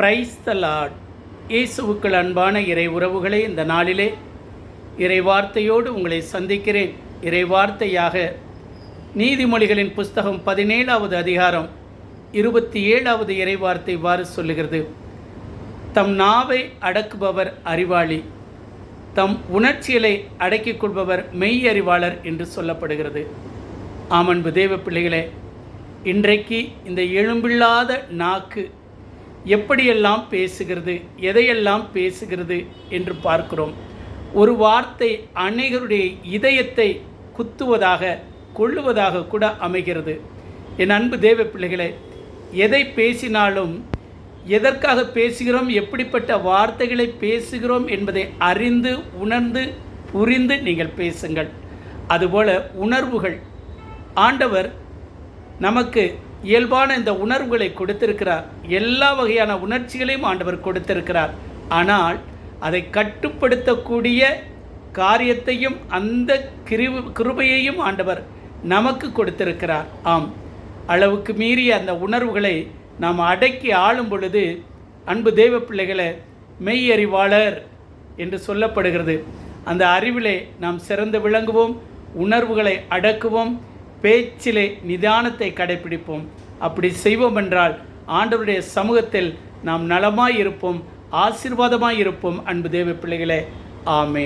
Praise the Lord இயேசுவுக்கள் அன்பான இறை உறவுகளே இந்த நாளிலே இறை வார்த்தையோடு உங்களை சந்திக்கிறேன். இறை வார்த்தையாக நீதிமொழிகளின் புஸ்தகம் பதினேழாவது அதிகாரம் இருபத்தி ஏழாவது இறை வார்த்தை இவ்வாறு சொல்லுகிறது. தம் நாவை அடக்குபவர் அறிவாளி தம் உணர்ச்சிகளை அடக்கிக் கொள்பவர் மெய் அறிவாளர் என்று சொல்லப்படுகிறது. ஆமன்பு தேவ பிள்ளைகளே இன்றைக்கு இந்த எழும்பில்லாத நாக்கு எப்படியெல்லாம் பேசுகிறது எதையெல்லாம் பேசுகிறது என்று பார்க்கிறோம். ஒரு வார்த்தை அநேகருடைய இதயத்தை குத்துவதாக கொள்ளுவதாக கூட அமைகிறது. என் அன்பு தேவ பிள்ளைகளை எதை பேசினாலும் எதற்காக பேசுகிறோம் எப்படிப்பட்ட வார்த்தைகளை பேசுகிறோம் என்பதை அறிந்து உணர்ந்து புரிந்து நீங்கள் பேசுங்கள். அதுபோல உணர்வுகள். ஆண்டவர் நமக்கு இயல்பான இந்த உணர்வுகளை கொடுத்திருக்கிறார். எல்லா வகையான உணர்ச்சிகளையும் ஆண்டவர் கொடுத்திருக்கிறார். ஆனால் அதை கட்டுப்படுத்தக்கூடிய காரியத்தையும் அந்த கிருப கிருபையையும் ஆண்டவர் நமக்கு கொடுத்திருக்கிறார். ஆம். அளவுக்கு மீறிய அந்த உணர்வுகளை நாம் அடக்கி ஆளும் பொழுது அன்பு தெய்வ பிள்ளைகளை மெய் அறிவாளர் என்று சொல்லப்படுகிறது. அந்த அறிவிலே நாம் சிறந்து விளங்குவோம் உணர்வுகளை அடக்குவோம் பேச்சிலே நிதானத்தை கடைபிடிப்போம். அப்படி செய்வோம் என்றால் ஆண்டவருடைய சமூகத்தில் நாம் நலமாய் இருப்போம் ஆசீர்வாதமாய் இருப்போம் அன்பு தேவ பிள்ளைகளே. ஆமே